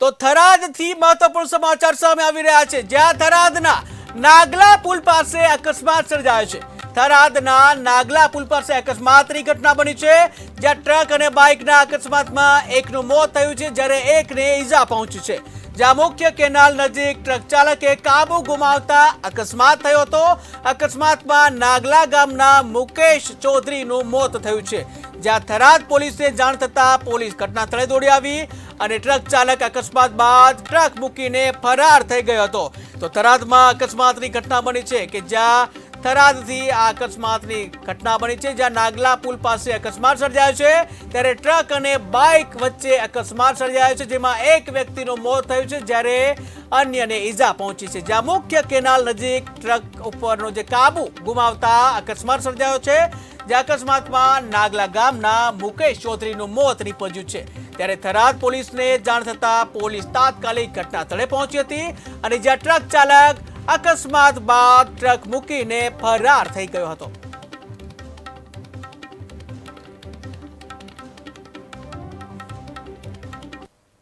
તો થરાદથી મહત્વપૂર્ણ સમાચાર સામે આવી રહ્યા છે. જ્યાં થરાદના નાગલા પુલ પાસે અકસ્માત સર્જાયો છે. થરાદના નાગલા પુલ પાસે અકસ્માતની ઘટના બની છે, જ્યાં ટ્રક અને બાઇકના અકસ્માતમાં એકનું મોત થયું છે, જ્યારે એકને ઈજા પહોંચી છે. જ્યાં મુખ્ય કેનાલ નજીક ટ્રક ચાલકે કાબુ ગુમાવતા અકસ્માત થયો હતો. અકસ્માતમાં નાગલા ગામના મુકેશ ચૌધરીનું મોત થયું છે. જ્યાં થરાદ પોલીસને જાણ થતાં પોલીસ ઘટના સ્થળે દોડી આવી. અને ટ્રક ચાલક અકસ્માત બાદ ટ્રક મૂકીને ફરાર થઈ ગયો હતો. તો થરાદમાં અકસ્માતની ઘટના બની છે કે જ્યાં થરાદથી આ અકસ્માતની ઘટના બની છે, જ્યાં નાગલા પુલ પાસે અકસ્માત સર્જાયો છે, ત્યારે ટ્રક અને બાઇક વચ્ચે અકસ્માત સર્જાયો છે, જેમાં એક વ્યક્તિનું મોત થયું છે, જ્યારે અન્યને ઈજા પહોંચી છે. જ્યાં મુખ્ય કેનાલ નજીક ટ્રક ઉપરનો જે કાબુ ગુમાવતા અકસ્માત સર્જાયો છે જે અકસ્માતમાં નાગલા ગામના મુકેશ ચૌધરીનું મોત નીપજ્યું છે. ત્યારે થરાદ પોલીસને જાણ થતાં પોલીસ તાત્કાલિક ઘટના સ્થળે પહોંચી હતી અને જ્યાં ટ્રક ચાલક અકસ્માત બાદ ટ્રક મૂકીને ફરાર થઈ ગયો હતો.